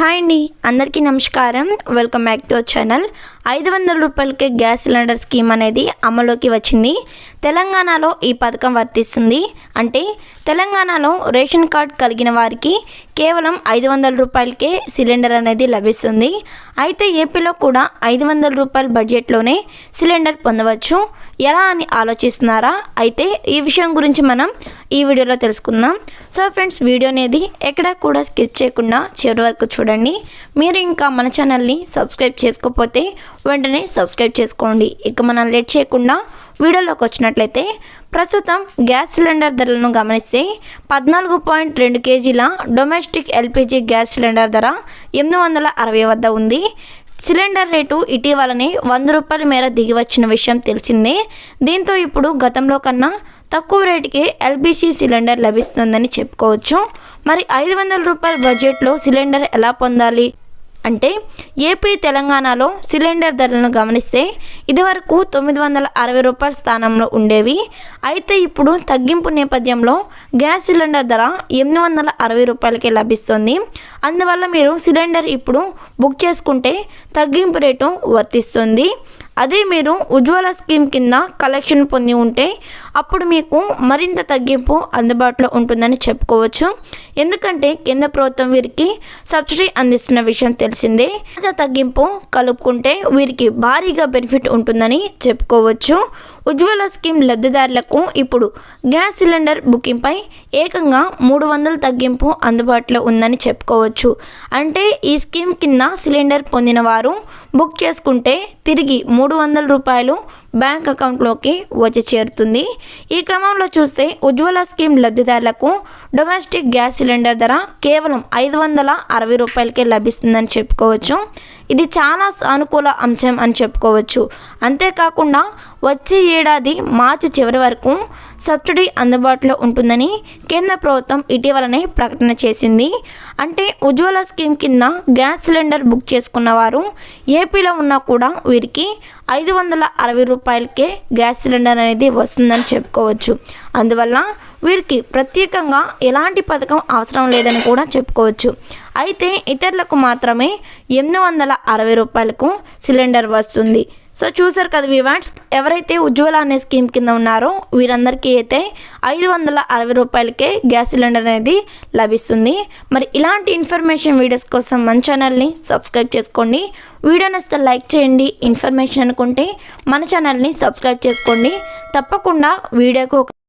Hi అండి అందరికీ నమస్కారం. Welcome back to our channel. ఐదు వందల రూపాయలకే గ్యాస్ సిలిండర్ స్కీమ్ అనేది అమలులోకి వచ్చింది. తెలంగాణలో ఈ పథకం వర్తిస్తుంది. అంటే తెలంగాణలో రేషన్ కార్డ్ కలిగిన వారికి కేవలం ఐదు వందల రూపాయలకే సిలిండర్ అనేది లభిస్తుంది. అయితే ఏపీలో కూడా ఐదు వందల రూపాయల బడ్జెట్లోనే సిలిండర్ పొందవచ్చు. ఎలా అని ఆలోచిస్తున్నారా? అయితే ఈ విషయం గురించి మనం ఈ వీడియోలో తెలుసుకుందాం. సో ఫ్రెండ్స్ వీడియో అనేది ఎక్కడా కూడా స్కిప్ చేయకుండా చివరి వరకు చూడండి. మీరు ఇంకా మన ఛానల్ని సబ్స్క్రైబ్ చేసుకోకపోతే వెంటనే సబ్స్క్రైబ్ చేసుకోండి. ఇక మనం లేట్ చేయకుండా వీడియోలోకి వచ్చినట్లయితే ప్రస్తుతం గ్యాస్ సిలిండర్ ధరలను గమనిస్తే పద్నాలుగు పాయింట్ రెండు కేజీల డొమెస్టిక్ ఎల్పిజి గ్యాస్ సిలిండర్ ధర ఎనిమిది వందల అరవై వద్ద ఉంది. సిలిండర్ రేటు ఇటీవలనే వంద రూపాయల మేర దిగి వచ్చిన విషయం తెలిసిందే. దీంతో ఇప్పుడు గతంలో కన్నా తక్కువ రేటుకే ఎల్పిజి సిలిండర్ లభిస్తుందని చెప్పుకోవచ్చు. మరి ఐదు వందల రూపాయల బడ్జెట్లో సిలిండర్ ఎలా పొందాలి? అంటే ఏపీ తెలంగాణలో సిలిండర్ ధరలను గమనిస్తే ఇదివరకు తొమ్మిది వందల అరవై రూపాయల స్థానంలో ఉండేవి. అయితే ఇప్పుడు తగ్గింపు నేపథ్యంలో గ్యాస్ సిలిండర్ ధర ఎనిమిది వందల అరవై రూపాయలకే లభిస్తుంది. అందువల్ల మీరు సిలిండర్ ఇప్పుడు బుక్ చేసుకుంటే తగ్గింపు రేటు వర్తిస్తుంది. అదే మీరు ఉజ్వల స్కీమ్ కింద కలెక్షన్ పొంది ఉంటే అప్పుడు మీకు మరింత తగ్గింపు అందుబాటులో ఉంటుందని చెప్పుకోవచ్చు. ఎందుకంటే కేంద్ర ప్రభుత్వం వీరికి సబ్సిడీ అందిస్తున్న విషయం తెలిసిందే. తాజా తగ్గింపు కలుపుకుంటే వీరికి భారీగా బెనిఫిట్ ఉంటుందని చెప్పుకోవచ్చు. ఉజ్వల స్కీమ్ లబ్ధిదారులకు ఇప్పుడు గ్యాస్ సిలిండర్ బుకింగ్పై ఏకంగా మూడు వందల తగ్గింపు అందుబాటులో ఉందని చెప్పుకోవచ్చు. అంటే ఈ స్కీమ్ కింద సిలిండర్ పొందిన వారు బుక్ చేసుకుంటే తిరిగి మూడు వందల రూపాయలు బ్యాంక్ అకౌంట్లోకి వచ్చి చేరుతుంది. ఈ క్రమంలో చూస్తే ఉజ్వల స్కీమ్ లబ్ధిదారులకు డొమెస్టిక్ గ్యాస్ సిలిండర్ ధర కేవలం ఐదు వందల అరవై రూపాయలకే లభిస్తుందని చెప్పుకోవచ్చు. ఇది చాలా సానుకూల అంశం అని చెప్పుకోవచ్చు. అంతేకాకుండా వచ్చే ఏడాది మార్చి చివరి వరకు సబ్సిడీ అందుబాటులో ఉంటుందని కేంద్ర ప్రభుత్వం ఇటీవలనే ప్రకటన చేసింది. అంటే ఉజ్వల స్కీమ్ కింద గ్యాస్ సిలిండర్ బుక్ చేసుకున్న వారు ఏపీలో ఉన్నా కూడా వీరికి ఐదు వందల అరవై రూపాయలకే గ్యాస్ సిలిండర్ అనేది వస్తుందని చెప్పుకోవచ్చు. అందువల్ల వీరికి ప్రత్యేకంగా ఎలాంటి పథకం అవసరం లేదని కూడా చెప్పుకోవచ్చు. అయితే ఇతరులకు మాత్రమే ఎనిమిది వందల అరవై రూపాయలకు సిలిండర్ వస్తుంది. సో చూసారు కదా వివాట్స్ ఎవరైతే ఉజ్వల అనే స్కీమ్ కింద ఉన్నారో వీరందరికీ అయితే ఐదు వందల అరవై రూపాయలకే గ్యాస్ సిలిండర్ అనేది లభిస్తుంది. మరి ఇలాంటి ఇన్ఫర్మేషన్ వీడియోస్ కోసం మన ఛానల్ని సబ్స్క్రైబ్ చేసుకోండి. వీడియో నచ్చితే లైక్ చేయండి. ఇన్ఫర్మేషన్ అనుకుంటే మన ఛానల్ని సబ్స్క్రైబ్ చేసుకోండి. తప్పకుండా వీడియోకు ఒక